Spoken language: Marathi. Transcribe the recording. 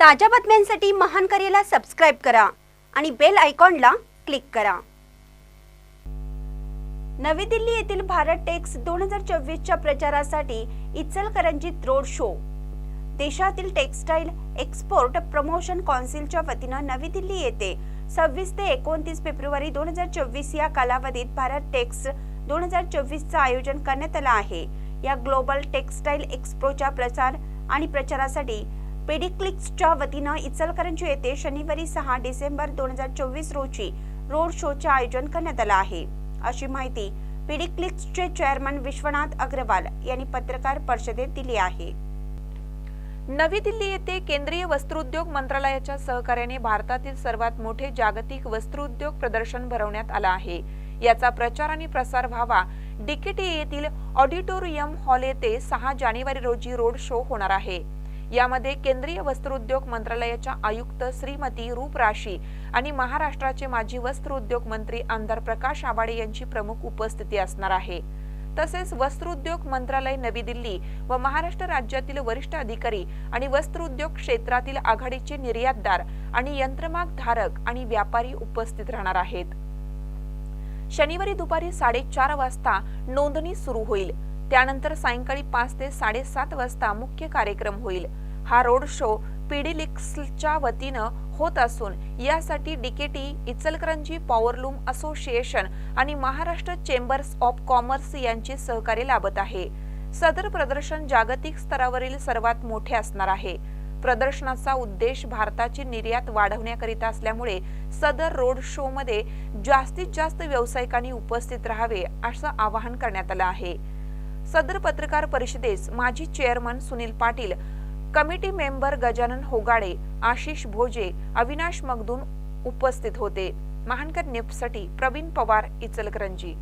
ताज्या बातम्यांसाठी महान करेला सबस्क्राईब करा आणि बेल आयकॉनला क्लिक करा. नवी दिल्ली येथील भारत टेक्स दोन हजार चोवीसच्या प्रचारासाठी इचलकरंजीत रोड शो. देशातील टेक्सटाईल एक्सपोर्ट प्रमोशन कौन्सिलच्या वतीनं नवी दिल्ली येथे सव्वीस ते एकोणतीस फेब्रुवारी दोन हजार चोवीस या कालावधीत भारत टेक्स दोन हजार चोवीसचं आयोजन करण्यात आलं आहे. या ग्लोबल टेक्सटाईल एक्सपोच्या प्रचार आणि प्रचारासाठी पेडिक्लिक्सच्या वतीनं इचलकरंजी येथे शनिवारी सहा डिसेंबर दोन हजार चोवीस रोजी रोड शोचे आयोजन करण्यात आलं आहे. अशी माहिती पेडिक्लिक्सचे चेअरमन विश्वनाथ अग्रवाल यांनी पत्रकार परिषदेत दिली आहे. नवी दिल्ली येथे केंद्रीय वस्त्रोद्योग मंत्रालयाच्या सहकार्याने भारतातील सर्वात मोठे जागतिक वस्त्रोद्योग प्रदर्शन भरवण्यात आलं आहे. याचा प्रचार आणि प्रसार व्हावा डीकेटी येथील ऑडिटोरियम हॉल येथे सहा जानेवारी रोजी रोड शो होणार आहे. यामध्ये केंद्रीय वस्त्रोद्योग मंत्रालयाच्या आयुक्त श्रीमती रूपराशी आणि महाराष्ट्राचे माजी वस्त्रोद्योग मंत्री आमदार प्रकाश आवाडे यांची प्रमुख उपस्थिती असणार आहे. तसेच वस्त्रोद्योग मंत्रालय नवी दिल्ली व महाराष्ट्र राज्यातील वरिष्ठ अधिकारी आणि वस्त्रोद्योग क्षेत्रातील आघाडीचे निर्यातदार आणि यंत्रमाग धारक आणि व्यापारी उपस्थित राहणार आहेत. शनिवारी दुपारी साडेचार वाजता नोंदणी सुरू होईल. त्यानंतर सायंकाळी पाच ते साडेसात वाजता मुख्य कार्यक्रम होईल. हा रोड शो पीडीलिक्सच्या वतीनं होत असून यासाठी डीकेटी इचलकरंजी पॉवरलूम असोसिएशन आणि महाराष्ट्र चेंबर्स ऑफ कॉमर्स यांचे सहकार्य लाभत आहे. सदर प्रदर्शन जागतिक स्तरावरील सर्वात मोठे असणार आहे. प्रदर्शनाचा उद्देश भारताची निर्यात वाढवण्याकरिता असल्यामुळे सदर रोड शो मध्ये जास्तीत जास्त व्यावसायिकांनी उपस्थित राहावे असं आवाहन करण्यात आलं आहे. सदर पत्रकार परिषदेस माजी chairman Sunil Patil committee member Gajanan Hogade Ashish Bhoje Avinash Magdum उपस्थित होते. महानकर न्यूजसाठी प्रवीण पवार इचलकरंजी.